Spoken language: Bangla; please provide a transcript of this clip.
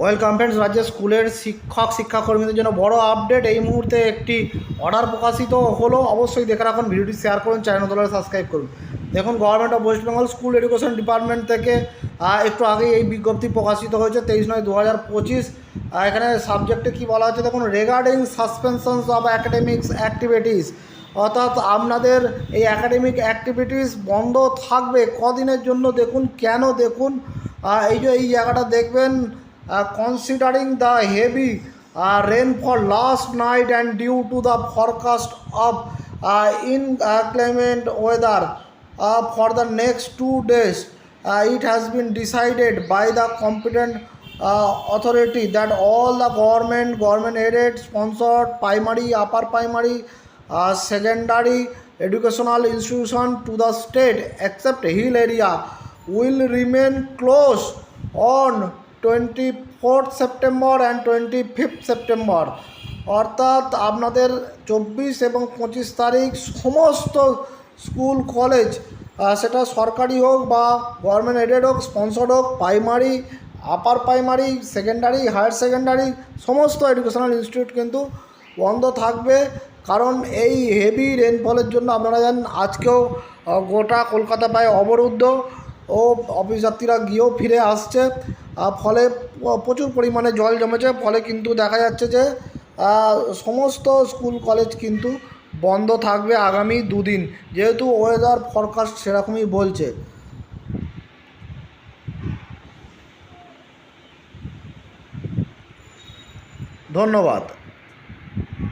ওয়েলকাম ফ্রেন্ডস রাজ্যের স্কুলের শিক্ষক, শিক্ষাকর্মীদের জন্য বড় আপডেট এই মুহূর্তে একটি অর্ডার প্রকাশিত হলো। অবশ্যই দেখে রাখুন, ভিডিওটি শেয়ার করুন চ্যানেল দলের সাবস্ক্রাইব করুন। দেখুন government of West Bengal school education department থেকে একটু আগেই এই বিজ্ঞপ্তি প্রকাশিত হয়েছে, তেইশ নয় দু হাজার পঁচিশ এখানে সাবজেক্টে কী বলা হচ্ছে? দেখুন regarding suspensions of academics activities অর্থাৎ আপনাদের এই অ্যাকাডেমিক অ্যাক্টিভিটিস বন্ধ থাকবে। কদিনের জন্য দেখুন, কেন দেখুন? এই যে, এই জায়গাটা দেখবেন Uh, considering the heavy uh, rainfall last night and due to the forecast of uh, inclement weather for the next two days, it has been decided by the competent authority that all the government, government aided, sponsored primary, upper primary, secondary educational institution to the state except hill area will remain closed on twenty fourth September and twenty fifth September. অর্থাৎ আপনাদের চব্বিশ এবং পঁচিশ তারিখ সমস্ত স্কুল, কলেজ সেটা সরকারি হোক বা গভর্নমেন্ট এডেড হোক স্পন্সর্ড হোক primary upper primary secondary higher secondary সমস্ত এডুকেশনাল ইনস্টিটিউট কিন্তু বন্ধ থাকবে। কারণ এই হেভি রেনফলের জন্য আপনারা জানেন, আজকেও গোটা কলকাতা প্রায় অবরুদ্ধ ও অফিস যাত্রীরা গিয়েও ফিরে আসছে। ফলে প্রচুর পরিমাণে জল জমেছে, ফলে কিন্তু দেখা যাচ্ছে যে সমস্ত স্কুল, কলেজ কিন্তু বন্ধ থাকবে আগামী দুদিন। যেহেতু ওয়েদার ফরকাস্ট সেরকমই বলছে। ধন্যবাদ।